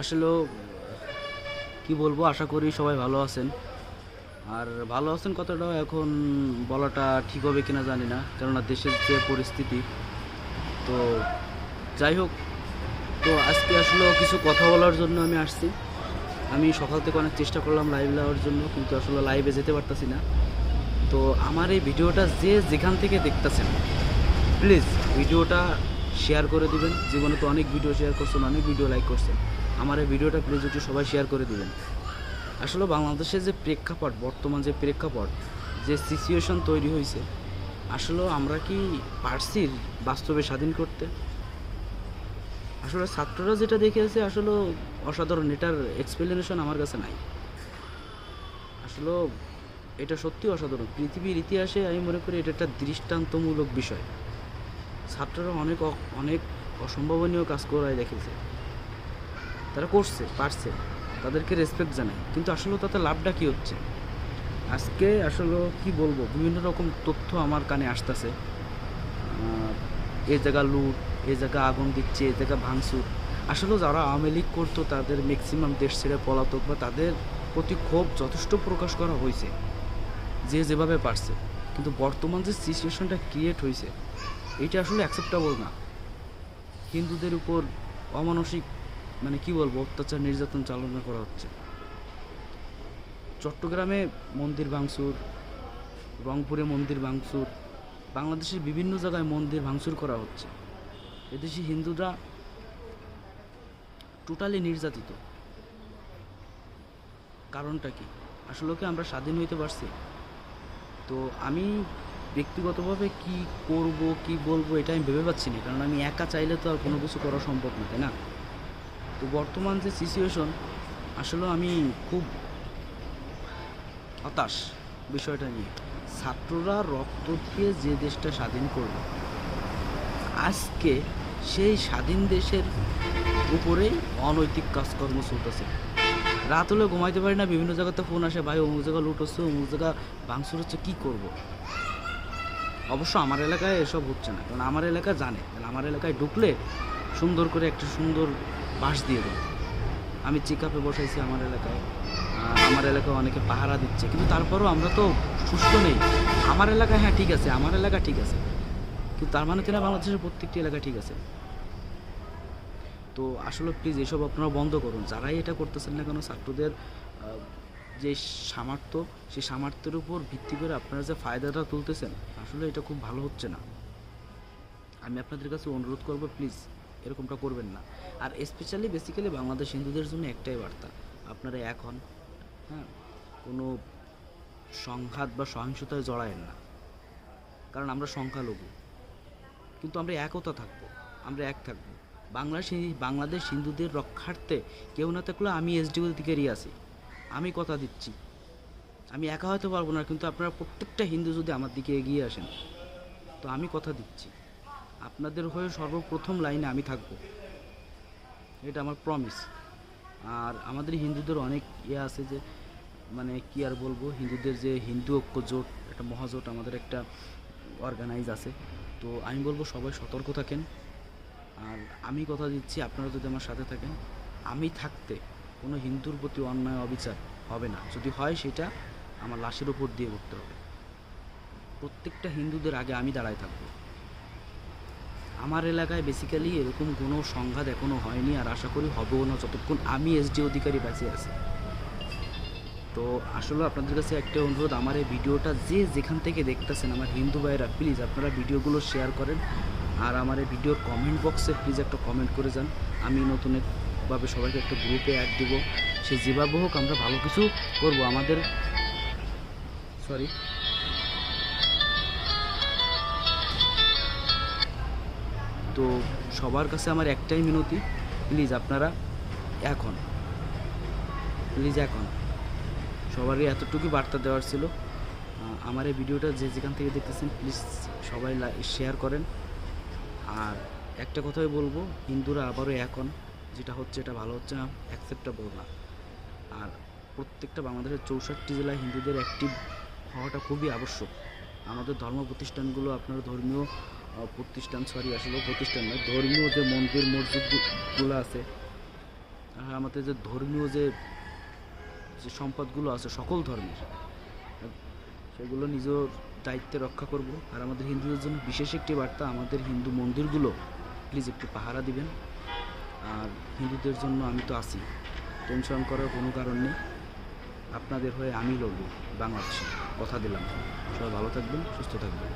আসলে, কি বলব, আশা করি সবাই ভালো আছেন। আর ভালো আছেন কতটা এখন বলাটা ঠিক হবে কিনা জানি না, কেননা দেশের যে পরিস্থিতি, তো যাই হোক, তো আজকে আসলে কিছু কথা বলার জন্য আমি আসছি। আমি সকাল থেকে অনেক চেষ্টা করলাম লাইভ নেওয়ার জন্য, কিন্তু আসলে লাইভে যেতে পারতাছি না। তো আমার এই ভিডিওটা যে যেখান থেকে দেখতেছেন প্লিজ ভিডিওটা শেয়ার করে দিবেন। জীবনে তো অনেক ভিডিও শেয়ার করছেন, অনেক ভিডিও লাইক করছেন। আমার এই ভিডিওটা প্লিজ একটু সবাই শেয়ার করে দিবেন। আসলে বাংলাদেশের যে প্রেক্ষাপট, বর্তমান যে প্রেক্ষাপট, যে সিচুয়েশন তৈরি হয়েছে, আসলে আমরা কি পারছি বাস্তবে স্বাধীন করতে? আসলে ছাত্ররা যেটা দেখেছে আসলে অসাধারণ, এটার এক্সপ্লেনেশন আমার কাছে নাই। আসলে এটা সত্যি অসাধারণ। পৃথিবীর ইতিহাসে আমি মনে করি এটা একটা দৃষ্টান্তমূলক বিষয়। ছাত্ররা অনেক অনেক অসম্ভাবনীয় কাজ করায় দেখেছে তারা করছে, পারছে। তাদেরকে রেসপেক্ট জানাই। কিন্তু আসলে তাতে লাভটা কি হচ্ছে? আজকে আসলে কি বলব? বিভিন্ন রকম তথ্য আমার কানে আসতেছে। এ জায়গা লুট, এ জায়গা আগুন দিচ্ছে, এ জায়গা ভাঙচুর। আসলে যারা আওয়ামী লীগ করতো, তাদের ম্যাক্সিমাম দেশ ছেড়ে পলাতক বা তাদের প্রতি ক্ষোভ যথেষ্ট প্রকাশ করা হয়েছে। যে যেভাবে পারছে। কিন্তু বর্তমান যে সিচুয়েশনটা ক্রিয়েট হয়েছে, এটা আসলে অ্যাকসেপ্টেবল না। হিন্দুদের উপর অমানসিক মানে কি বলব, অত্যাচার নির্যাতন চালনা করা হচ্ছে। চট্টগ্রামে মন্দির ভাঙচুর, রংপুরে মন্দির ভাঙচুর, বাংলাদেশের বিভিন্ন জায়গায় মন্দির ভাঙচুর করা হচ্ছে। এদেশে হিন্দুরা টোটালি নির্যাতিত। কারণটা কি? আসলে কি আমরা স্বাধীন হইতে পারছি? তো আমি ব্যক্তিগতভাবে কি করব, কি বলব, এটা আমি ভেবে পাচ্ছি না। কারণ আমি একা চাইলে তো আর কোনো কিছু করা সম্ভব না, তাই না? তো বর্তমান যে সিচুয়েশন আসলে আমি খুব হতাশ বিষয়টা নিয়ে। ছাত্ররা রক্ত দিয়ে যে দেশটা স্বাধীন করল আজকে সেই স্বাধীন দেশের উপরেই অনৈতিক কাজকর্ম চলতেছে। রাত হলে ঘুমাইতে পারি না, বিভিন্ন জায়গাতে ফোন আসে, ভাই, অমুক জায়গা লুট হচ্ছে, অমুক জায়গা ভাঙচুর হচ্ছে, কী করব? অবশ্য আমার এলাকায় এসব হচ্ছে না, কারণ আমার এলাকা জানে। আমার এলাকায় ঢুকলে সুন্দর করে একটা সুন্দর বাস দিয়ে দেবে। আমি চেক আপে বসাইছি আমার এলাকায়। আমার এলাকায় অনেকে পাহারা দিচ্ছে। কিন্তু তারপরও আমরা তো সুস্থ নেই। আমার এলাকায় হ্যাঁ ঠিক আছে। আমার এলাকা ঠিক আছে। কিন্তু তার মানে তো না, বাংলাদেশের প্রত্যেকটি এলাকা ঠিক আছে। তো আসলে প্লিজ এসব আপনারা বন্ধ করুন। যারাই এটা করতেছেন না কেন, ছাত্রদের যে সামর্থ্য, সেই সামর্থ্যের উপর ভিত্তি করে আপনারা যে ফায়দাটা তুলতেছেন, আসলে এটা খুব ভালো হচ্ছে না। আমি আপনাদের কাছে অনুরোধ করব প্লিজ এরকমটা করবেন না। আর স্পেশালি বেসিক্যালি বাংলাদেশ হিন্দুদের জন্য একটাই বার্তা, আপনারা এখন হ্যাঁ? কোনো সংঘাত বা সহিংসতায় জড়ায়েন না। কারণ আমরা সংখ্যালঘু। কিন্তু আমরা একতা থাকব, আমরা এক থাকব। বাংলাদেশ বাংলাদেশ হিন্দুদের রক্ষার্থে কেউ না থাকলে আমি এসডিও দিকেরই আছি আমি কথা দিচ্ছি। আমি একা হয়তো পারব না, কিন্তু আপনারা প্রত্যেকটা হিন্দু যদি আমার দিকে এগিয়ে আসেন, তো আমি কথা দিচ্ছি। আপনাদের হয়ে সর্বপ্রথম লাইনে আমি থাকব। এটা আমার প্রমিস আর আমাদের হিন্দুদের অনেক ইয়ে আছে যে মানে কি আর বলব, হিন্দুদের যে হিন্দু ঐক্য জোট একটা মহাজোট আমাদের একটা অর্গানাইজ আছে। তো আমি বলব সবাই সতর্ক থাকেন। আর আমি কথা দিচ্ছি, আপনারা যদি আমার সাথে থাকেন, আমি থাকতে কোনো হিন্দুর প্রতি অন্যায়, অবিচার হবে না। যদি হয় সেটা আমার লাশের উপর দিয়ে করতে হবে। প্রত্যেকটা হিন্দুদের আগে আমি দাঁড়ায় থাকব। আমার এলাকায় বেসিক্যালি এরকম কোনো সংঘাত এখনও হয়নি আর আশা করি হবেও না যতক্ষণ আমি এসডি অধিকারী বেঁচে আছি। তো আসলে আপনাদের কাছে একটা অনুরোধ, আমার এই ভিডিওটা যে যেখান থেকে দেখতেছেন আমার হিন্দু ভাইয়েরা প্লিজ আপনারা ভিডিওগুলো শেয়ার করেন আর আমার এই ভিডিওর কমেন্ট বক্সে প্লিজ একটা কমেন্ট করে যান। আমি নতুনভাবে সবাইকে একটা গ্রুপে অ্যাড দেবো। সে যেভাবে হোক আমরা ভালো কিছু করব। আমাদের সরি তো সবার কাছে আমার একটাই মিনতি প্লিজ আপনারা এখন প্লিজ এখন। সবারই এতটুকু বার্তা দেওয়ার ছিল। আমার এই ভিডিওটা যে যেখান থেকে দেখতেছেন প্লিজ সবাই শেয়ার করেন। আর একটা কথাই বলব, হিন্দুরা আবারও এখন, যেটা হচ্ছে এটা ভালো হচ্ছে না অ্যাকসেপ্টেবল না। আর প্রত্যেকটা বাংলাদেশের চৌষট্টি জেলায় হিন্দুদের অ্যাক্টিভ হওয়াটা খুবই আবশ্যক। আমাদের ধর্ম প্রতিষ্ঠানগুলো আপনার ধর্মীয় প্রতিষ্ঠান সরি আসলে প্রতিষ্ঠান নয়, ধর্মীয় যে মন্দির মসজিদগুলো আছে আর আমাদের যে ধর্মীয় যে যে সম্পদগুলো আছে, সকল ধর্মের, সেগুলো নিজের দায়িত্বে রক্ষা করব। আর আমাদের হিন্দুদের জন্য বিশেষ একটি বার্তা, আমাদের হিন্দু মন্দিরগুলো প্লিজ একটু পাহারা দিবেন। আর হিন্দুদের জন্য আমি তো আছি টেনশন করার কোনো কারণ নেই। আপনাদের হয়ে আমি লড়ব, বাংলাদেশে। কথা দিলাম। সবাই ভালো থাকবেন, সুস্থ থাকবেন।